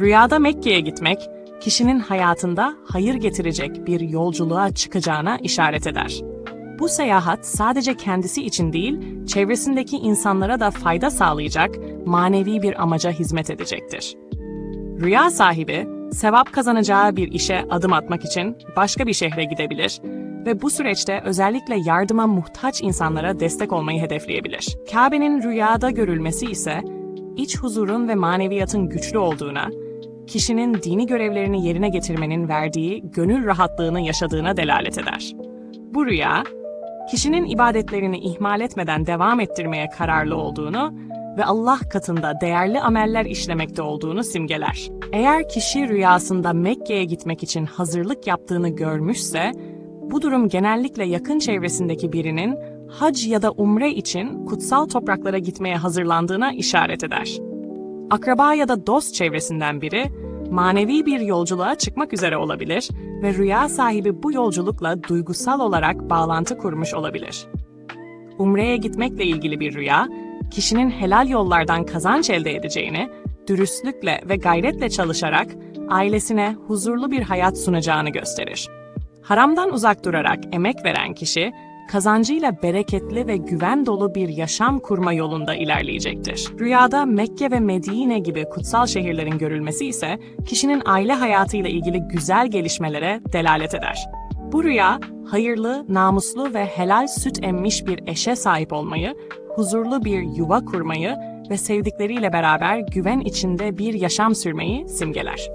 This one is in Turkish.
Rüyada Mekke'ye gitmek, kişinin hayatında hayır getirecek bir yolculuğa çıkacağına işaret eder. Bu seyahat sadece kendisi için değil, çevresindeki insanlara da fayda sağlayacak manevi bir amaca hizmet edecektir. Rüya sahibi, sevap kazanacağı bir işe adım atmak için başka bir şehre gidebilir ve bu süreçte özellikle yardıma muhtaç insanlara destek olmayı hedefleyebilir. Kabe'nin rüyada görülmesi ise iç huzurun ve maneviyatın güçlü olduğuna, kişinin dini görevlerini yerine getirmenin verdiği gönül rahatlığını yaşadığına delalet eder. Bu rüya, kişinin ibadetlerini ihmal etmeden devam ettirmeye kararlı olduğunu ve Allah katında değerli ameller işlemekte olduğunu simgeler. Eğer kişi rüyasında Mekke'ye gitmek için hazırlık yaptığını görmüşse, bu durum genellikle yakın çevresindeki birinin hac ya da umre için kutsal topraklara gitmeye hazırlandığına işaret eder. Akraba ya da dost çevresinden biri manevi bir yolculuğa çıkmak üzere olabilir ve rüya sahibi bu yolculukla duygusal olarak bağlantı kurmuş olabilir. Umre'ye gitmekle ilgili bir rüya, kişinin helal yollardan kazanç elde edeceğini, dürüstlükle ve gayretle çalışarak ailesine huzurlu bir hayat sunacağını gösterir. Haramdan uzak durarak emek veren kişi, kazancıyla bereketli ve güven dolu bir yaşam kurma yolunda ilerleyecektir. Rüyada Mekke ve Medine gibi kutsal şehirlerin görülmesi ise kişinin aile hayatıyla ilgili güzel gelişmelere delalet eder. Bu rüya, hayırlı, namuslu ve helal süt emmiş bir eşe sahip olmayı, huzurlu bir yuva kurmayı ve sevdikleriyle beraber güven içinde bir yaşam sürmeyi simgeler.